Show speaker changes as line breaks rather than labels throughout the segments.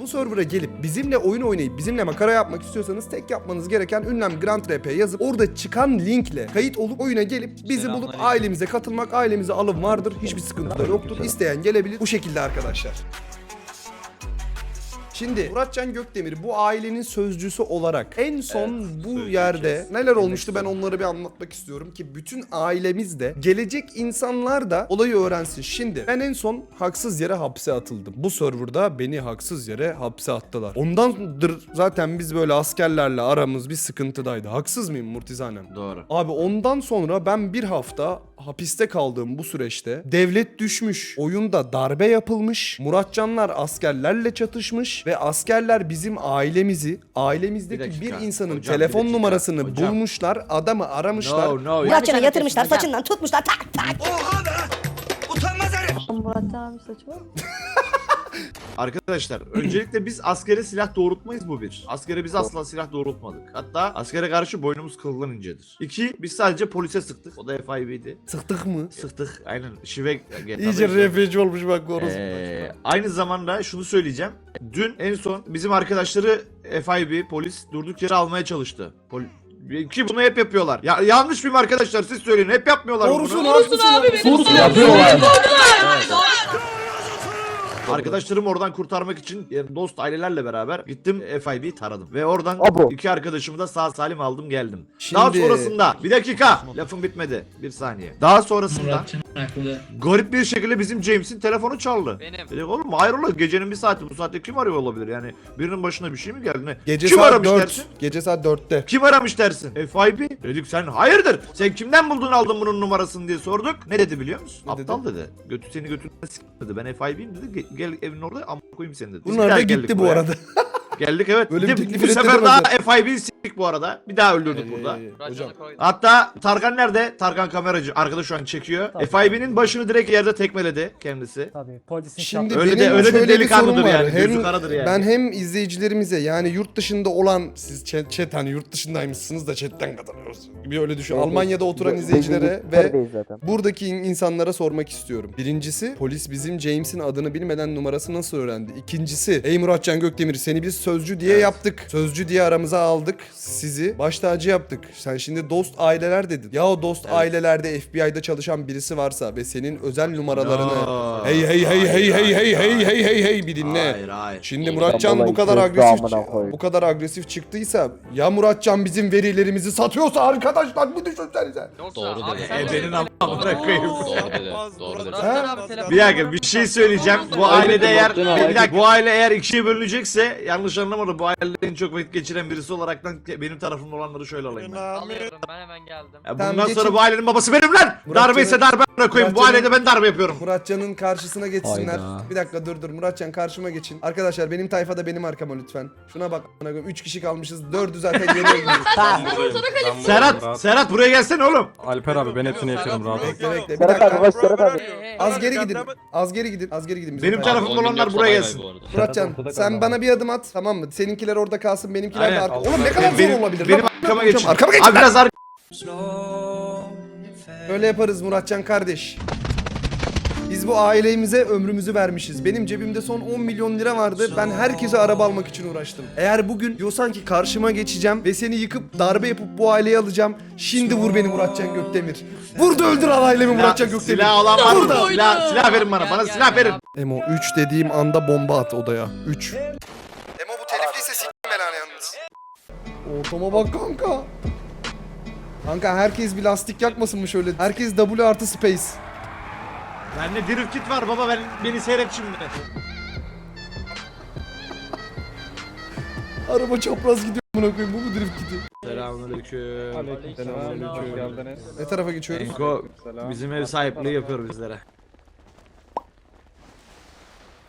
Bu server'a gelip bizimle oyun oynayıp bizimle makara yapmak istiyorsanız tek yapmanız gereken ünlem Grand RP yazıp orada çıkan linkle kayıt olup oyuna gelip bizi bulup ailemize katılmak, ailemize alım vardır. Hiçbir sıkıntı da yoktur. İsteyen gelebilir. Bu şekilde arkadaşlar. Şimdi Muratcan Gökdemir bu ailenin sözcüsü olarak en son bu
söyleyeceğiz.
yerde neler olmuştu ben onları bir anlatmak istiyorum ki bütün ailemiz de gelecek insanlar da olayı öğrensin. Şimdi ben en son haksız yere hapse atıldım. Bu serverda beni haksız yere hapse attılar. Ondandır zaten biz böyle askerlerle aramız bir sıkıntıdaydı. Haksız mıyım Murtizanem?
Doğru.
Abi ondan sonra ben bir hafta hapiste kaldığım bu süreçte devlet düşmüş, oyunda darbe yapılmış, Muratcanlar askerlerle çatışmış ve askerler bizim ailemizi, ailemizdeki
Bir
bir,
dakika.
insanın
Hocam, bir
telefon
dakika.
numarasını
Hocam.
bulmuşlar, adamı aramışlar.
No no.
Muratcan'a yatırmışlar saçından tutmuşlar tak tak.
Murat abi saçı var mı?
Arkadaşlar öncelikle biz askere silah doğrultmayız bu bir. Askere biz asla silah doğrultmadık. Hatta askere karşı boynumuz kıldan incedir. İki biz sadece polise sıktık. O da FIB'di.
Sıktık mı?
Sıktık aynen. Şive
İyice RP'ci olmuş bak orası.
Ee, aynı zamanda şunu söyleyeceğim. Dün en son bizim arkadaşları FIB polis durduk yere almaya çalıştı. Pol- ki bunu hep yapıyorlar. Ya yanlış mıyım arkadaşlar siz söyleyin. Hep yapmıyorlar
Doğrusun
bunu.
haklısın abi.
Arkadaşlarım oradan kurtarmak için yani dost ailelerle beraber gittim FIB'yi taradım. Ve oradan
Abo.
iki arkadaşımı da sağ salim aldım geldim.
Şimdi-
Daha sonrasında bir dakika lafım bitmedi bir saniye. Daha sonrasında
Muratcan haklı.
garip bir şekilde bizim James'in telefonu çaldı.
Benim.
Dedik oğlum hayrola gecenin bir saati bu saatte kim arıyor olabilir yani birinin başına bir şey mi geldi ne?
Gece
kim
saat
aramış
4.
dersin?
Gece saat 4'te.
Kim aramış dersin? FIB. Dedik sen hayırdır? Sen kimden buldun aldın bunun numarasını diye sorduk. Ne dedi biliyor musun?
Ne
Aptal dedi. Götü seni götünden s*** dedi. Ben FIB'yim dedi. Ge- Gel evin orada ama koyayım seni dedi.
Bunlar da gitti bu
buraya.
arada.
Geldik evet.
Böyle bir
Bir
teklif
bu sefer daha
hocam.
FIB'yi s**tik bu arada. Bir daha öldürdük burada.
Ee, Hocam.
Hatta Tarkan nerede? Tarkan kameracı. Arkadaş şu an çekiyor. FIB'nin başını direkt yerde tekmeledi kendisi.
Tabii polisin
Şimdi
Öyle de- öyle de
şöyle bir
delikanlıdır
var.
yani, gözü
Hem,
karadır yani.
Ben hem izleyicilerimize yani yurt dışında olan siz chat, chat hani yurt dışındaymışsınız da chatten katılıyoruz gibi öyle düşün. Almanya'da oturan izleyicilere ve
zaten.
buradaki in- insanlara sormak istiyorum. Birincisi polis bizim James'in adını bilmeden numarası nasıl öğrendi? İkincisi ey Muratcan Gökdemir seni biz sözcü diye yaptık. Sözcü diye aramıza aldık sizi. Baş tacı yaptık. Sen şimdi dost aileler dedin. Ya o dost
Evet.
ailelerde FBI'da çalışan birisi varsa ve senin özel numaralarını
No.
hey hey hey hey hey hey hey hey hey hey bir dinle.
Hayır hayır.
Şimdi Muratcan bu kadar agresif bu kadar agresif çıktıysa ya Muratcan bizim verilerimizi satıyorsa arkadaşlar bu düşünsenize.
Doğru dedi.
Ebenin amına koyayım.
Doğru dedi. Doğru dedi.
Bir dakika bir şey söyleyeceğim. Bu ailede eğer bir dakika, bu aile eğer ikiye bölünecekse yanlış anlamadım. Bu ailede en çok vakit geçiren birisi olaraktan benim tarafımda olanları şöyle alayım ben.
Alıyorum ben hemen geldim.
Ya
Tamam,
bundan
geçin.
sonra bu ailenin babası benim lan. Darbe ise darbe koyayım. Bu
Muratcan'ın-
ailede ben darbe yapıyorum.
Muratcan'ın karşısına geçsinler.
Hayda.
Bir dakika dur dur Muratcan karşıma geçin. Arkadaşlar benim tayfada benim arkama lütfen. Şuna bak amına koyayım 3 kişi kalmışız. 4'ü zaten yeni öldürdük.
Serhat, Serhat buraya gelsene oğlum.
Alper abi ben hepsini yapıyorum rahat ol.
Bekle bekle bir
Serhat abi
dakika.
baş Serhat abi.
Az geri gidin. Az geri gidin. Az geri gidin. bizim
Benim
tayfa.
tarafımda olanlar buraya gelsin.
Muratcan sen bana bir adım at tamam mı? Seninkiler orada kalsın benimkiler de
Aynen.
arka. Oğlum ne kadar zor
Benim,
olabilir
benim
lan?
arkama geçin.
Arkama geçin.
Abi biraz ar-
Böyle yaparız Muratcan kardeş. Biz bu ailemize ömrümüzü vermişiz. Benim cebimde son 10 milyon lira vardı. Ben herkese araba almak için uğraştım. Eğer bugün diyorsan ki karşıma geçeceğim ve seni yıkıp darbe yapıp bu aileyi alacağım. Şimdi vur beni Muratcan Gökdemir. Vur da öldür al ailemi Muratcan Gökdemir.
silah olan var mı?
Burada.
Silah, silah verin bana. Bana silah verin.
Emo 3 dediğim anda bomba at odaya. 3. Emo bu telifliyse s**tim belanı yalnız. Ortama bak kanka. Kanka herkes bir lastik yakmasın mı şöyle? Herkes W artı space.
Bende drift kit var baba ben beni seyret şimdi.
Araba çapraz gidiyor buna koyayım. Bu mu drift gidiyor?
Selamünaleyküm.
Selamünaleyküm.
geldiniz.
Ne tarafa geçiyoruz?
Enko bizim ev sahipliği yapıyor bizlere.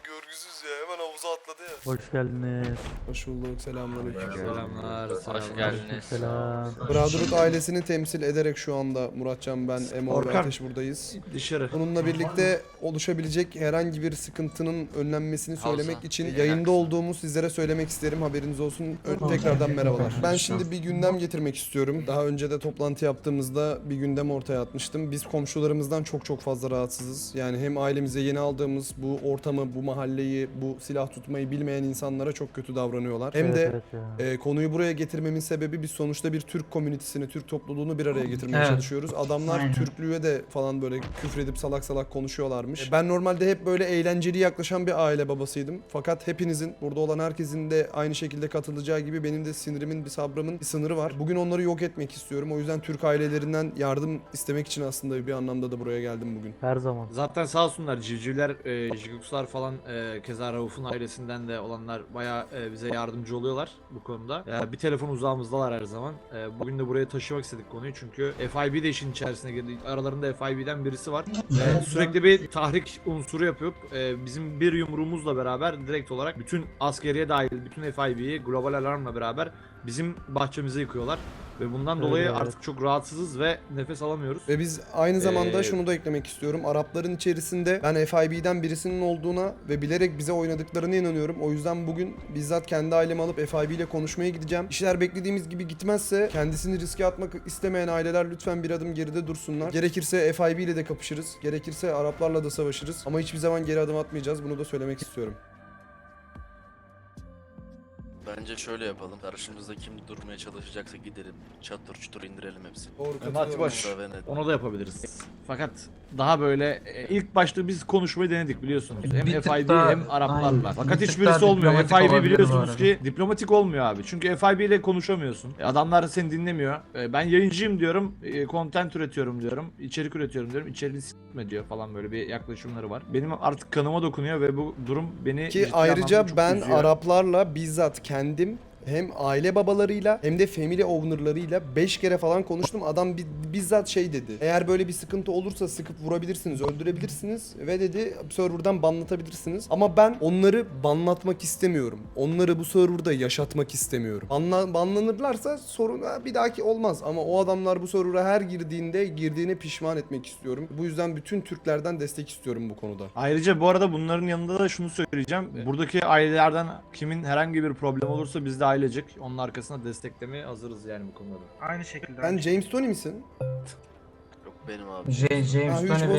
Görgüsüz ya hemen havuza atladı ya.
Hoş geldiniz.
Hoş bulduk selamünaleyküm.
Selamlar.
Hoş geldiniz.
Selam.
Brotherhood ailesini temsil ederek şu anda Muratcan ben Emo ve. Ateş buradayız.
Dışarı.
Bununla birlikte oluşabilecek herhangi bir sıkıntının önlenmesini söylemek
Havza.
için yayında olduğumu sizlere söylemek isterim. Haberiniz olsun. Ö- Tekrardan merhabalar. Ben şimdi bir gündem getirmek istiyorum. Daha önce de toplantı yaptığımızda bir gündem ortaya atmıştım. Biz komşularımızdan çok çok fazla rahatsızız. Yani hem ailemize yeni aldığımız bu ortamı, bu mahalleyi, bu silah tutmayı bilmeyen bilmeyen insanlara çok kötü davranıyorlar. Hem de e, konuyu buraya getirmemin sebebi biz sonuçta bir Türk komünitesini, Türk topluluğunu bir araya getirmeye
Evet.
çalışıyoruz. Adamlar
Aynen.
Türklüğe de falan böyle küfredip salak salak konuşuyorlarmış. E, Ben normalde hep böyle eğlenceli yaklaşan bir aile babasıydım. Fakat hepinizin, burada olan herkesin de aynı şekilde katılacağı gibi benim de sinirimin, bir sabrımın bir sınırı var. Bugün onları yok etmek istiyorum. O yüzden Türk ailelerinden yardım istemek için aslında bir anlamda da buraya geldim bugün.
Her zaman.
Zaten sağ olsunlar civcivler, e, jigukslar falan e, keza Rauf'un ailesinden de olanlar bayağı e, bize yardımcı oluyorlar bu konuda. E, bir telefon uzağımızdalar her zaman. E, bugün de buraya taşımak istedik konuyu çünkü FIB de işin içerisine girdi. Aralarında FIB'den birisi var. Ve sürekli bir tahrik unsuru yapıp e, bizim bir yumruğumuzla beraber direkt olarak bütün askeriye dahil bütün FIB'yi global alarmla beraber bizim bahçemize yıkıyorlar. Ve bundan dolayı
evet.
artık çok rahatsızız ve nefes alamıyoruz.
Ve biz aynı zamanda
Ee,
şunu da eklemek istiyorum. Arapların içerisinde ben FIB'den birisinin olduğuna ve bilerek bize oynadıklarına inanıyorum. O yüzden bugün bizzat kendi ailemi alıp FIB ile konuşmaya gideceğim. İşler beklediğimiz gibi gitmezse kendisini riske atmak istemeyen aileler lütfen bir adım geride dursunlar. Gerekirse FIB ile de kapışırız. Gerekirse Araplarla da savaşırız. Ama hiçbir zaman geri adım atmayacağız. Bunu da söylemek istiyorum.
Bence şöyle yapalım. Karşımızda kim durmaya çalışacaksa gidelim. Çatır çutur indirelim hepsini.
Doğru katılıyorum.
Ve net.
Onu da yapabiliriz. Fakat daha böyle e, ilk başta biz konuşmayı denedik biliyorsunuz. Hem
Bir tık
FIB
daha-
hem Araplarla.
aynen.
Fakat
Bir tık
hiçbirisi
daha
olmuyor.
diplomatik
FIB
olabilir
biliyorsunuz ki diplomatik olmuyor abi. Çünkü FIB ile konuşamıyorsun. E, Adamlar seni dinlemiyor. E, Ben yayıncıyım diyorum. e, Content üretiyorum diyorum. içerik üretiyorum diyorum. İçeriğini s**me diyor falan böyle bir yaklaşımları var. Benim artık kanıma dokunuyor ve bu durum beni
Ki
ciddi
ayrıca
anlamda çok
ben
üzüyor.
Araplarla bizzat kendim hem aile babalarıyla hem de family owner'larıyla 5 kere falan konuştum. Adam bi- bizzat şey dedi. Eğer böyle bir sıkıntı olursa sıkıp vurabilirsiniz, öldürebilirsiniz ve dedi serverdan banlatabilirsiniz. Ama ben onları banlatmak istemiyorum. Onları bu serverda yaşatmak istemiyorum. Banla- banlanırlarsa sorun bir dahaki olmaz. Ama o adamlar bu server'a her girdiğinde girdiğine pişman etmek istiyorum. Bu yüzden bütün Türklerden destek istiyorum bu konuda.
Ayrıca bu arada bunların yanında da şunu söyleyeceğim. Buradaki ailelerden kimin herhangi bir problem olursa biz de ailecek onun arkasına desteklemeye hazırız yani bu konuda. da.
Aynı şekilde.
Sen James Tony misin?
Yok benim abi.
J-
Ha,
James
Huge
Tony
Boss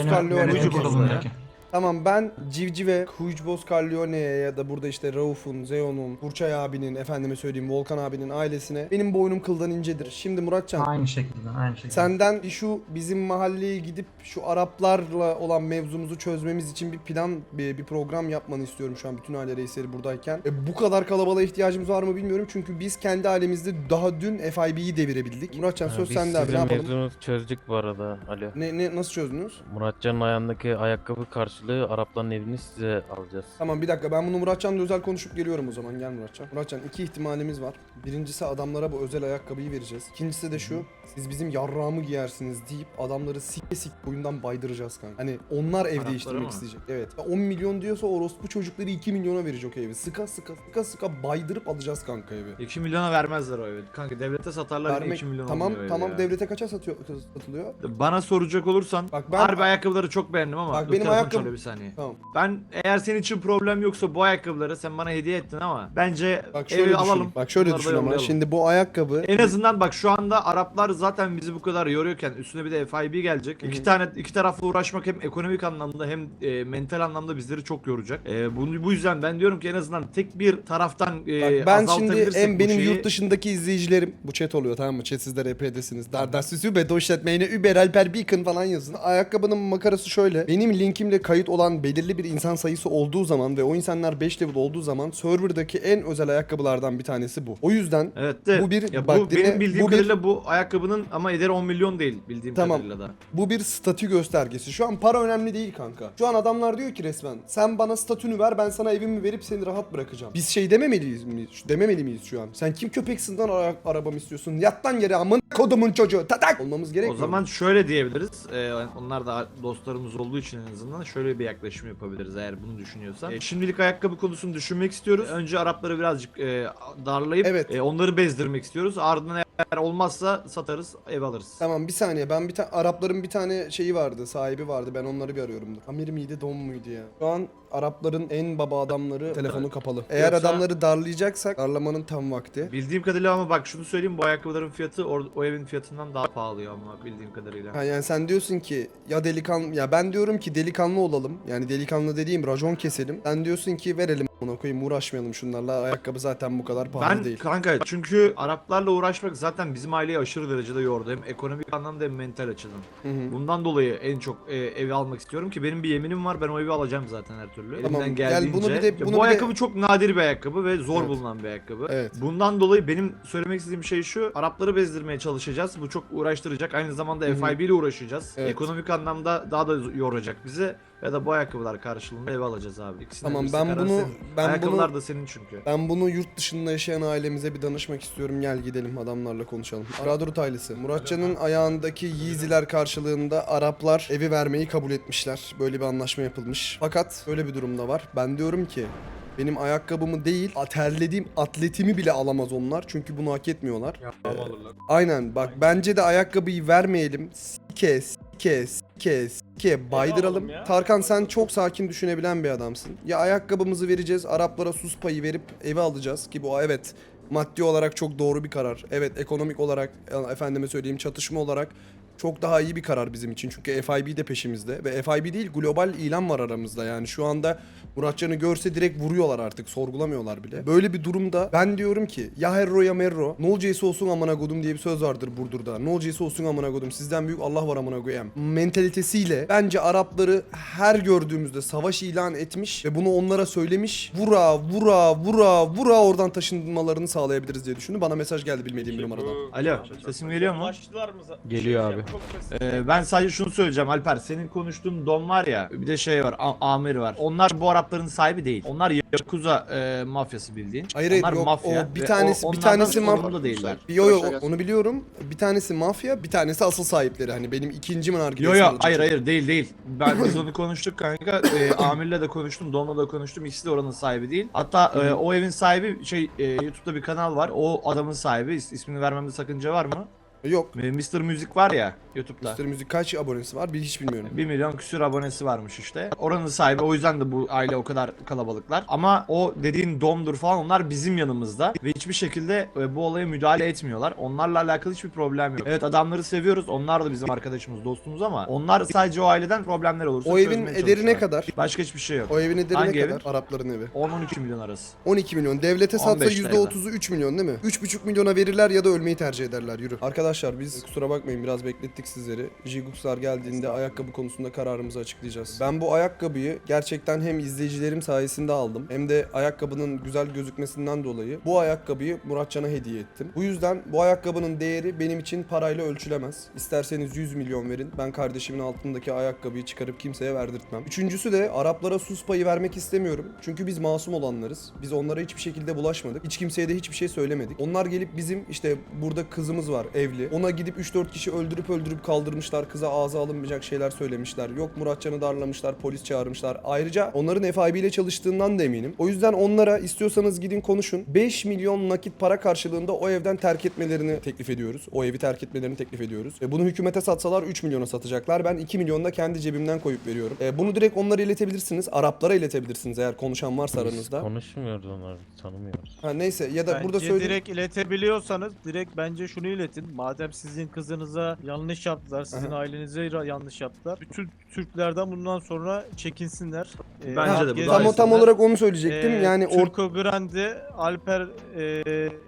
benim
Boss
kurulundaki.
Tamam ben Civciv'e, Huge Carlione'ye ya da burada işte Rauf'un, Zeon'un, Burçay abinin, efendime söyleyeyim Volkan abinin ailesine benim boynum kıldan incedir. Şimdi Muratcan
Aynı şekilde, aynı şekilde.
senden bir şu bizim mahalleye gidip şu Araplarla olan mevzumuzu çözmemiz için bir plan, bir, bir program yapmanı istiyorum şu an bütün aile reisleri buradayken. E, bu kadar kalabalığa ihtiyacımız var mı bilmiyorum çünkü biz kendi ailemizde daha dün FIB'yi devirebildik. Muratcan söz
Biz
sende abi ne
sizin
yapalım?
mevzunuzu çözdük bu arada Ali.
Ne, ne, nasıl çözdünüz?
Muratcan'ın ayağındaki ayakkabı karşılığı Arapların evini size alacağız.
Tamam bir dakika ben bunu Muratcan'la özel konuşup geliyorum o zaman gel Muratcan. Muratcan iki ihtimalimiz var. Birincisi adamlara bu özel ayakkabıyı vereceğiz. İkincisi de şu siz bizim yarrağımı giyersiniz deyip adamları sike sik boyundan baydıracağız kanka. Hani onlar ev
Araplara
değiştirmek
mı?
isteyecek. Evet. 10 milyon diyorsa orospu çocukları 2 milyona verecek o evi. Sıka sıka sıka sıka baydırıp alacağız kanka evi.
2 milyona vermez o evi. Kanka devlete satarlar
Vermek-
2 milyon
tamam tamam
ya.
devlete kaça satıyor satılıyor?
Bana soracak olursan
Bak ben-
harbi ayakkabıları çok beğendim ama
Bak benim ayakkabı-
bir saniye.
Tamam.
Ben eğer senin için problem yoksa bu ayakkabıları sen bana hediye ettin ama bence
Bak şöyle
evi
düşün.
alalım.
Bak şöyle
bunları
düşün ama
yollayalım.
şimdi bu ayakkabı
En azından bak şu anda Araplar zaten bizi bu kadar yoruyorken üstüne bir de FIB gelecek. İki tane iki tarafla uğraşmak hem ekonomik anlamda hem e, mental anlamda bizleri çok yoracak. E, bunu bu yüzden ben diyorum ki en azından tek bir taraftan e,
Bak ben şimdi
azaltabilirsek
en
bu
benim
şeyi-
yurt dışındaki izleyicilerim bu chat oluyor tamam mı? Chat sizler EP'desiniz. Dardasüs Übe Doşletmeyne Über Alper Beacon falan yazın. Ayakkabının makarası şöyle. Benim linkimle kayıt olan belirli bir insan sayısı olduğu zaman ve o insanlar 5 level olduğu zaman serverdaki en özel ayakkabılardan bir tanesi bu. O yüzden
Evet de
Bu bir-
ya bu benim bildiğim
bu bir-
kadarıyla bu ayakkabının ama ederi 10 milyon değil bildiğim
Tamam.
kadarıyla da.
bu bir statü göstergesi. Şu an para önemli değil kanka. Şu an adamlar diyor ki resmen sen bana statünü ver ben sana evimi verip seni rahat bırakacağım. Biz şey dememeliyiz mi? Dememeli miyiz şu an? Sen kim köpeksin lan ara- arabamı istiyorsun? Yattan yere amın kodumun çocuğu. Tatak olmamız
O
gerekmiyor. mu?
zaman şöyle diyebiliriz. Ee, onlar da dostlarımız olduğu için en azından şöyle bir yaklaşım yapabiliriz eğer bunu düşünüyorsan. Ee, şimdilik ayakkabı konusunu düşünmek istiyoruz. Önce Arapları birazcık e, darlayıp
Evet.
e, onları bezdirmek istiyoruz. Ardından eğer olmazsa satarız, ev alırız.
Tamam bir saniye ben bir tane Arapların bir tane şeyi vardı sahibi vardı ben onları bir arıyorum. Amir miydi Dom muydu ya? Şu an Arapların en baba adamları telefonu kapalı. Eğer
Yoksa-
adamları darlayacaksak darlamanın tam vakti.
Bildiğim kadarıyla ama bak şunu söyleyeyim bu ayakkabıların fiyatı o, o evin fiyatından daha pahalı ama bildiğim kadarıyla.
Ha yani sen diyorsun ki ya delikanlı ya ben diyorum ki delikanlı olalım. Yani delikanlı dediğim racon keselim. Sen diyorsun ki verelim Buna koyayım uğraşmayalım şunlarla. Ayakkabı zaten bu kadar pahalı
Ben
değil.
kanka çünkü Araplarla uğraşmak zaten bizim aileyi aşırı derecede yordu. Hem ekonomik anlamda hem mental açıdan.
Hı hı.
Bundan dolayı en çok e, evi almak istiyorum ki benim bir yeminim var. Ben o evi alacağım zaten her türlü.
Tamam,
Elimden
gel
geldiğince.
bunu bir de- bunu bir
bu
de-
ayakkabı çok nadir bir ayakkabı ve zor
Evet.
bulunan bir ayakkabı.
Evet.
Bundan dolayı benim söylemek istediğim şey şu. Arapları bezdirmeye çalışacağız. Bu çok uğraştıracak. Aynı zamanda
Hı hı.
FIB ile uğraşacağız.
Evet.
Ekonomik anlamda daha da yoracak bizi. Ya da bu ayakkabılar karşılığında ev alacağız abi. İkisinden
Tamam ben bunu. Ben
Ayakkabılar
bunu
da senin çünkü.
ben bunu yurt dışında yaşayan ailemize bir danışmak istiyorum. Gel gidelim adamlarla konuşalım. Radurut ailesi. Muratcan'ın ayağındaki Yeezy'ler karşılığında Araplar evi vermeyi kabul etmişler. Böyle bir anlaşma yapılmış. Fakat böyle bir durumda var. Ben diyorum ki benim ayakkabımı değil, terlediğim atletimi bile alamaz onlar. Çünkü bunu hak etmiyorlar. Aynen bak bence de ayakkabıyı vermeyelim. Sike sike sike sike baydıralım. Tarkan sen çok sakin düşünebilen bir adamsın. Ya ayakkabımızı vereceğiz Araplara sus payı verip eve alacağız ki bu evet maddi olarak çok doğru bir karar. Evet ekonomik olarak efendime söyleyeyim çatışma olarak çok daha iyi bir karar bizim için. Çünkü FIB de peşimizde ve FIB değil global ilan var aramızda. Yani şu anda Muratcan'ı görse direkt vuruyorlar artık sorgulamıyorlar bile. Böyle bir durumda ben diyorum ki ya herro ya merro ne olacaksa olsun amına kodum diye bir söz vardır Burdur'da. Ne olacaksa olsun amına kodum sizden büyük Allah var amına koyayım. Mentalitesiyle bence Arapları her gördüğümüzde savaş ilan etmiş ve bunu onlara söylemiş. Vura vura vura vura oradan taşınmalarını sağlayabiliriz diye düşündü. Bana mesaj geldi bilmediğim bir numaradan.
Alo sesim geliyor mu?
Başlılar mı?
Geliyor
Şey,
abi.
Ee, ben sadece şunu söyleyeceğim Alper. Senin konuştuğun Don var ya bir de şey var A- Amir var. Onlar bu Arapların sahibi değil. Onlar Yakuza e, mafyası bildiğin.
Hayır hayır
Onlar
yok
mafya
o bir
ve
tanesi
o-
bir
onlardan
tanesi
sorumlu
mafya.
da değiller.
Yo yo onu biliyorum. Bir tanesi mafya, bir tanesi asıl sahipleri. Hani benim ikinci nargile
Yo yo hayır hayır değil değil. Ben biz onu konuştuk kanka. E, Amir'le de konuştum, Don'la da konuştum. İkisi de oranın sahibi değil. Hatta e, o evin sahibi şey e, YouTube'da bir kanal var. O adamın sahibi. İs- ismini vermemde sakınca var mı?
Yok.
Mr. Müzik var ya YouTube'da.
Mr. Müzik kaç abonesi var? Bir hiç bilmiyorum.
1 milyon küsür abonesi varmış işte. Oranın sahibi o yüzden de bu aile o kadar kalabalıklar. Ama o dediğin domdur falan onlar bizim yanımızda ve hiçbir şekilde e, bu olaya müdahale etmiyorlar. Onlarla alakalı hiçbir problem yok. Evet adamları seviyoruz. Onlar da bizim arkadaşımız, dostumuz ama onlar sadece o aileden problemler olursa
O evin ederi ne kadar?
Başka hiçbir şey yok.
O evin ederi
Hangi
ne
evin?
kadar? Arapların evi.
10-12 milyon arası.
12 milyon. Devlete satsa
15
%30'u 3 milyon değil mi? 3,5 milyona verirler ya da ölmeyi tercih ederler. Yürü. Arkadaşlar biz kusura bakmayın biraz beklettik sizleri. Jiguxlar geldiğinde ayakkabı konusunda kararımızı açıklayacağız. Ben bu ayakkabıyı gerçekten hem izleyicilerim sayesinde aldım hem de ayakkabının güzel gözükmesinden dolayı bu ayakkabıyı Muratcan'a hediye ettim. Bu yüzden bu ayakkabının değeri benim için parayla ölçülemez. İsterseniz 100 milyon verin. Ben kardeşimin altındaki ayakkabıyı çıkarıp kimseye verdirtmem. Üçüncüsü de Araplara sus payı vermek istemiyorum. Çünkü biz masum olanlarız. Biz onlara hiçbir şekilde bulaşmadık. Hiç kimseye de hiçbir şey söylemedik. Onlar gelip bizim işte burada kızımız var evli. Ona gidip 3-4 kişi öldürüp öldürüp kaldırmışlar. Kıza ağza alınmayacak şeyler söylemişler. Yok Muratcan'ı darlamışlar, polis çağırmışlar. Ayrıca onların FIB ile çalıştığından da eminim. O yüzden onlara istiyorsanız gidin konuşun. 5 milyon nakit para karşılığında o evden terk etmelerini teklif ediyoruz. O evi terk etmelerini teklif ediyoruz. E, bunu hükümete satsalar 3 milyona satacaklar. Ben 2 milyon da kendi cebimden koyup veriyorum. E, bunu direkt onlara iletebilirsiniz. Araplara iletebilirsiniz eğer konuşan varsa
Biz
aranızda.
konuşmuyoruz onlar, tanımıyoruz.
Ha neyse ya da
Bence
burada söyleyeyim.
direkt iletebiliyorsanız direkt bence şunu iletin. Madem sizin kızınıza yanlış yaptılar, sizin
Aha.
ailenize yanlış yaptılar. Bütün Türklerden bundan sonra çekinsinler. Ee,
Bence de bu daha
Tam tam olarak onu söyleyecektim.
Ee,
yani or
Turco Grande, Alper, e,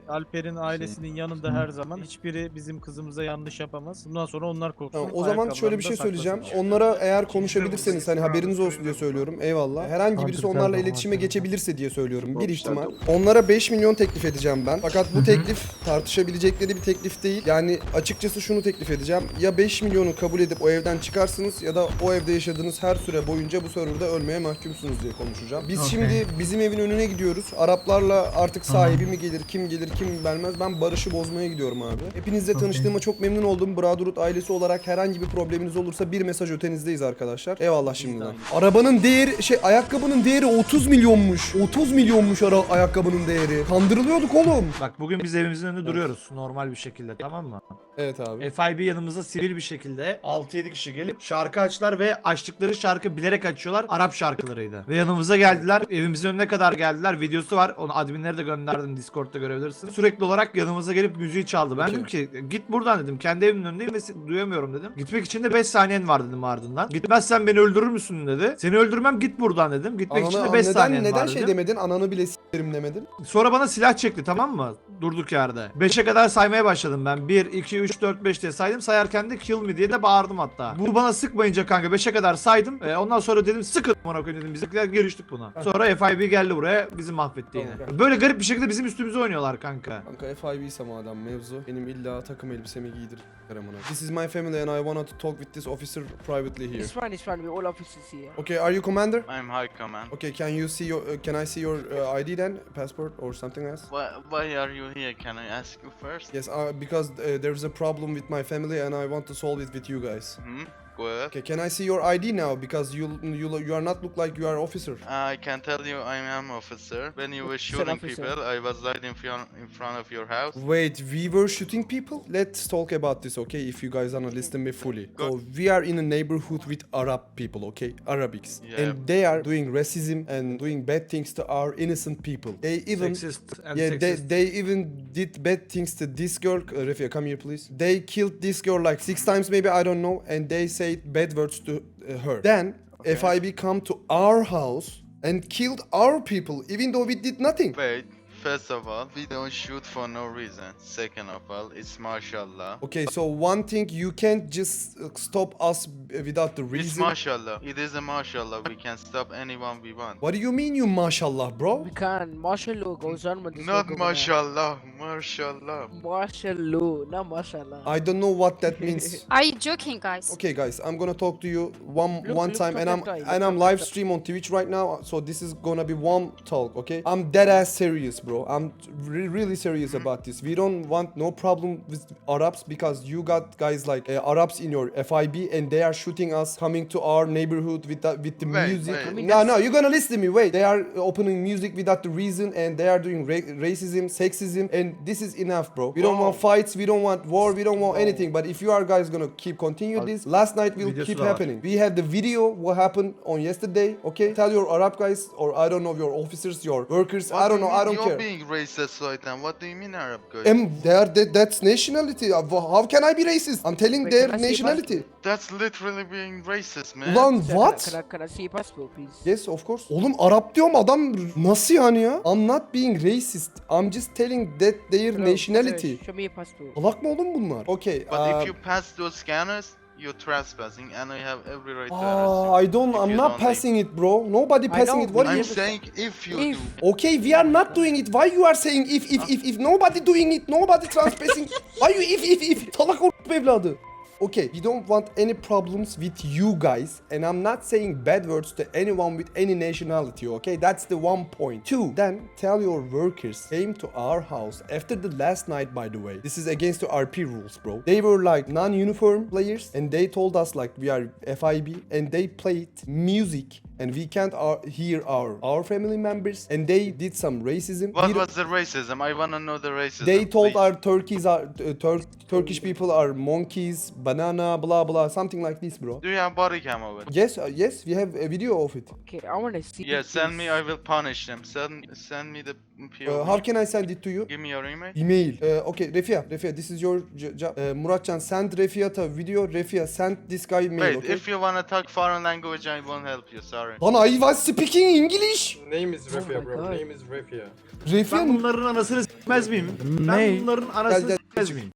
Alper'in ailesinin yanında her zaman. Hiçbiri bizim kızımıza yanlış yapamaz. Bundan sonra onlar korksun.
Tamam, o zaman şöyle bir şey söyleyeceğim.
saklasın.
Onlara eğer konuşabilirseniz hani haberiniz olsun diye söylüyorum. Eyvallah. Herhangi birisi onlarla iletişime geçebilirse diye söylüyorum. Bir ihtimal. Onlara 5 milyon teklif edeceğim ben. Fakat bu teklif tartışabilecekleri bir teklif değil. Yani açıkçası şunu teklif edeceğim. Ya 5 milyonu kabul edip o evden çıkarsınız ya da o evde yaşadığınız her süre boyunca bu serverda ölmeye mahkumsunuz diye konuşacağım. Biz şimdi bizim evin önüne gidiyoruz. Araplarla artık sahibi mi gelir, kim gelir, kim gelmez. Ben barışı bozmaya gidiyorum abi. Hepinizle tanıştığıma çok memnun oldum. Brotherhood ailesi olarak herhangi bir probleminiz olursa bir mesaj ötenizdeyiz arkadaşlar. Eyvallah şimdiden. Arabanın değeri, şey ayakkabının değeri 30 milyonmuş. 30 milyonmuş ara ayakkabının değeri. Kandırılıyorduk oğlum.
Bak bugün biz evimizin önünde duruyoruz normal bir şekilde tamam mı? mı?
Evet abi.
FIB yanımıza sivil bir şekilde 6-7 kişi gelip şarkı açtılar ve açtıkları şarkı bilerek açıyorlar. Arap şarkılarıydı. Ve yanımıza geldiler. Evimizin önüne kadar geldiler. Videosu var. Onu adminlere de gönderdim. Discord'da görebilirsin. Sürekli olarak yanımıza gelip müziği çaldı. Ben dedim ki git buradan dedim. Kendi evimin önündeyim ve se- duyamıyorum dedim. Gitmek için de 5 saniyen var dedim ardından. Gitmezsen beni öldürür müsün dedi. Seni öldürmem git buradan dedim. Gitmek için de 5
neden
saniyen
neden
var
şey
dedim.
demedin? Ananı bile s**erim demedin.
Sonra bana silah çekti tamam mı? Durduk yerde. 5'e kadar saymaya başladım ben. 1, 2, 3, 4, 5 diye saydım. Sayarken de kill me diye de bağırdım hatta. Bu bana sıkmayınca kanka 5'e kadar saydım. Ee, ondan sonra dedim sıkın bana koyayım dedim. Bizimkiler giriştik buna. Sonra FIB geldi buraya bizi mahvetti yine. Böyle garip bir şekilde bizim üstümüze oynuyorlar kanka.
Kanka FIB ise madem mevzu. Benim illa takım elbisemi giydir amına. This is my family and I wanted to talk with this officer privately here.
It's fine, it's fine. We all officers here.
Okay, are you commander?
I'm High Command.
Okay, can you see your uh, can I see your uh, ID then? Passport or something else?
Why, why are you here? Can I ask you first?
Yes, uh, because uh, there's a problem with my family and I want to solve it with you guys.
Hmm? Go ahead.
Okay, can I see your ID now? Because you you you are not look like you are officer.
I can tell you I am officer. When you were shooting
officer.
people, I was right in front, in front of your house.
Wait, we were shooting people? Let's talk about this, okay? If you guys wanna listen me fully.
Go.
So we are in a neighborhood with Arab people, okay? Arabics.
Yeah.
And they are doing racism and doing bad things to our innocent people. They even
Sexist and
yeah, they,
sexist.
they even did bad things to this girl. Uh, Refia, come here, please. They killed this girl like six times, maybe I don't know, and they said bad words to uh, her. Then if FIB come to our house and killed our people, even though we did nothing.
Wait, first of all, we don't shoot for no reason. Second of all, it's mashallah.
Okay, so one thing you can't just uh, stop us without the
It's
reason.
mashallah. It is a mashallah. We can stop anyone we want.
What do you mean, you mashallah, bro?
We can. Martial law goes on when there's
Not
no government.
mashallah, mashallah.
Martial law, not mashallah.
I don't know what that means.
Are you joking, guys?
Okay, guys, I'm gonna talk to you one
Look-
one
look
time,
at
and I'm
guy, look
and I'm
at
live stream on Twitch right now. So this is gonna be one talk, okay? I'm dead ass serious, bro. I'm re- really serious about this. We don't want no problem with Arabs because you got guys like uh, Arabs in your FIB, and they are shooting us, coming to our neighborhood with the, with the
Wait,
music.
wait. I
mean,
no, no, you're gonna listen to me. Wait, they are opening music without the reason, and they are doing ra- racism, sexism, and this is enough, bro. We don't want fights, we don't want war, we don't want anything. But if you are guys gonna keep continue this, last night will keep happening. We have the video what happened on yesterday. Okay, tell your Arab guys or I don't know your officers, your workers.
What
I
do
don't know. I don't care.
Being racist right now. What do you mean Arab guy?
Em, they are that, that's nationality. Uh, How can I be racist? I'm telling
Wait,
their
can I see your
nationality.
That's literally being racist, man.
Ulan what?
Can I, can I see your passport, please?
Yes of course. Oğlum Arap diyorum adam nasıl yani ya? I'm not being racist. I'm just telling that their
Hello,
nationality.
sir, Show me your passport.
Salak mı oğlum bunlar? Okay.
But
uh,
if you pass those scanners, you're trespassing, and I have every right to
Ah, I don't.
if
I'm
you
not
don't
passing it, bro. Nobody passing it. What are
I'm
you?
saying if you
If.
do.
Okay, we are not doing it. Why you are saying if if if if nobody doing it, nobody transpassing? Why you if if if? Salak o- evladı. Okay, we don't want any problems with you guys, and I'm not saying bad words to anyone with any nationality, okay? That's the one point. Two, then tell your workers came to our house after the last night, by the way. This is against the RP rules, bro. They were like non-uniform players, and they told us like we are FIB, and they played music, and we can't uh, hear our our family members, and they did some racism.
What
We-
was the racism? I wanna know the racism.
they told
please.
our Turkeys are uh, Tur- Turkish people are monkeys, banana, blah blah, something like this, bro.
Do you have body cam of it?
Yes, uh, yes, we have a video of it.
Okay, I want to see.
Yeah, send me. I will punish them. Send send me the POV.
Uh, how can I send it to you?
Give me your email.
Email. Uh, okay, Refia, Refia, this is your j- job. Uh, Muratcan, send Refia to video. Refia, send this guy mail.
Wait,
okay?
if you wanna talk foreign language, I won't help you. Sorry.
Lan I was speaking English.
Name is
Oh
Refia,
my
bro.
God.
Name is Refia.
Ben
Refia,
bunların anasını s**mez miyim? Ben
Ne?
bunların
Gel,
anasını
gel.
s**mez miyim?